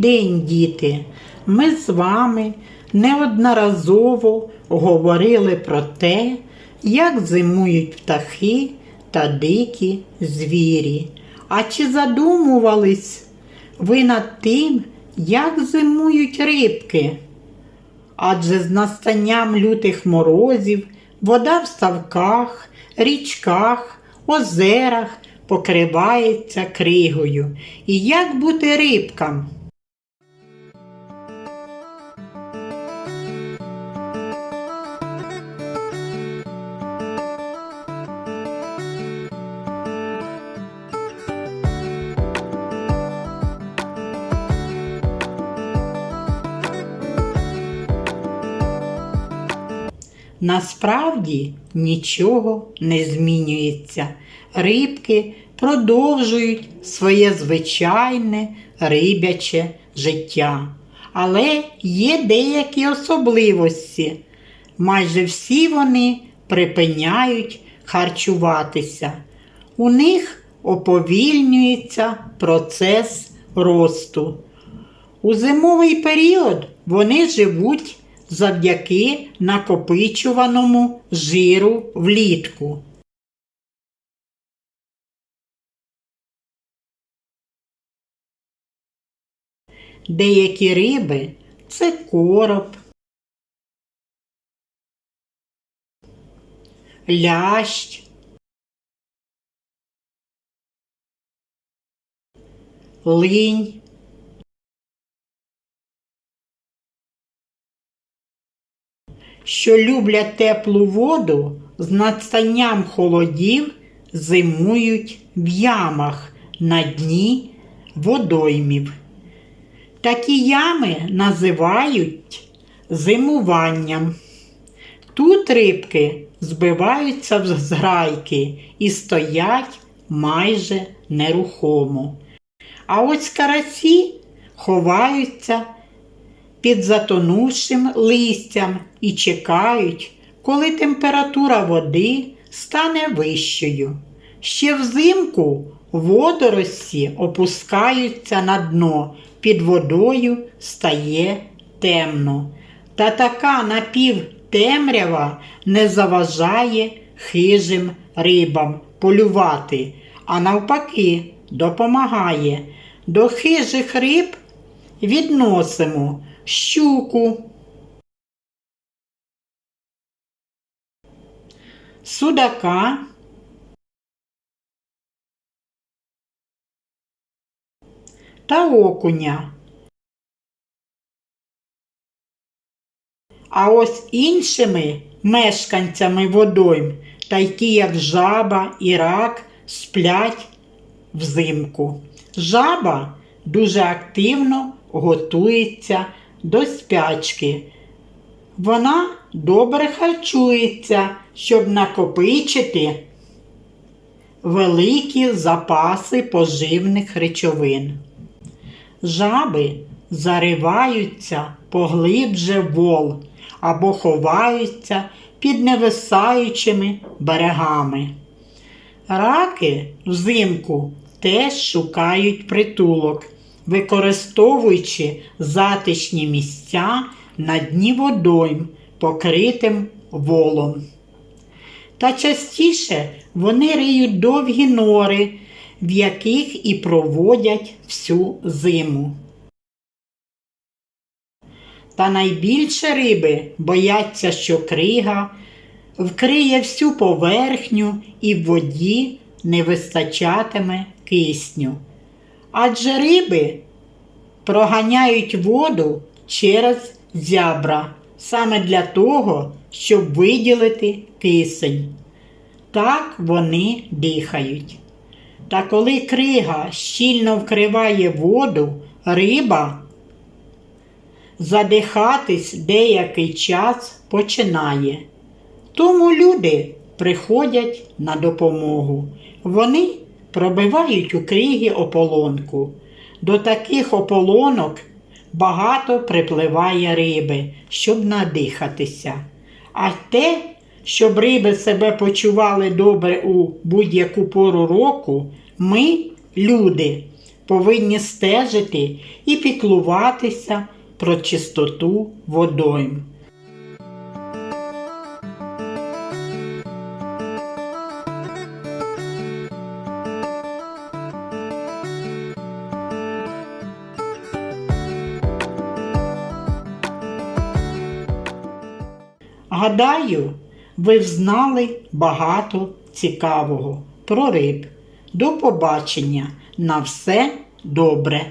день, діти, ми з вами неодноразово говорили про те, як зимують птахи та дикі звірі. А чи задумувались ви над тим, як зимують рибки? Адже з настанням лютих морозів вода в ставках, річках, озерах покривається кригою. І як бути рибкам? Насправді нічого не змінюється. Рибки продовжують своє звичайне рибяче життя. Але є деякі особливості. Майже всі вони припиняють харчуватися. У них оповільнюється процес росту. У зимовий період вони живуть завдяки накопичуваному жиру влітку. Деякі риби це короб, лящ, линь. Що люблять теплу воду, з настанням холодів зимують в ямах на дні водоймів. Такі ями називають зимуванням. Тут рибки збиваються в зграйки і стоять майже нерухомо. А ось карасі ховаються під затонувшим листям і чекають, коли температура води стане вищою. Ще взимку водорості опускаються на дно, під водою стає темно. Та така напівтемрява не заважає хижим рибам полювати, а навпаки, допомагає. До хижих риб відносимо щуку, судака, та окуня. А ось іншими мешканцями водойм, такі як жаба і рак, сплять взимку. Жаба дуже активно готується до спячки. Вона добре харчується, щоб накопичити великі запаси поживних речовин. Жаби зариваються поглибже вол або ховаються під невисаючими берегами. Раки взимку теж шукають притулок використовуючи затишні місця на дні водойм, покритим волом. Та частіше вони риють довгі нори, в яких і проводять всю зиму. Та найбільше риби бояться, що крига вкриє всю поверхню і в воді не вистачатиме кисню адже риби проганяють воду через зябра саме для того, щоб виділити кисень. Так вони дихають. Та коли крига щільно вкриває воду, риба задихатись деякий час починає. Тому люди приходять на допомогу. Вони пробивають у крігі ополонку. До таких ополонок багато припливає риби, щоб надихатися. А те, щоб риби себе почували добре у будь-яку пору року, ми, люди, повинні стежити і піклуватися про чистоту водойм. Гадаю, ви взнали багато цікавого про риб. До побачення на все добре!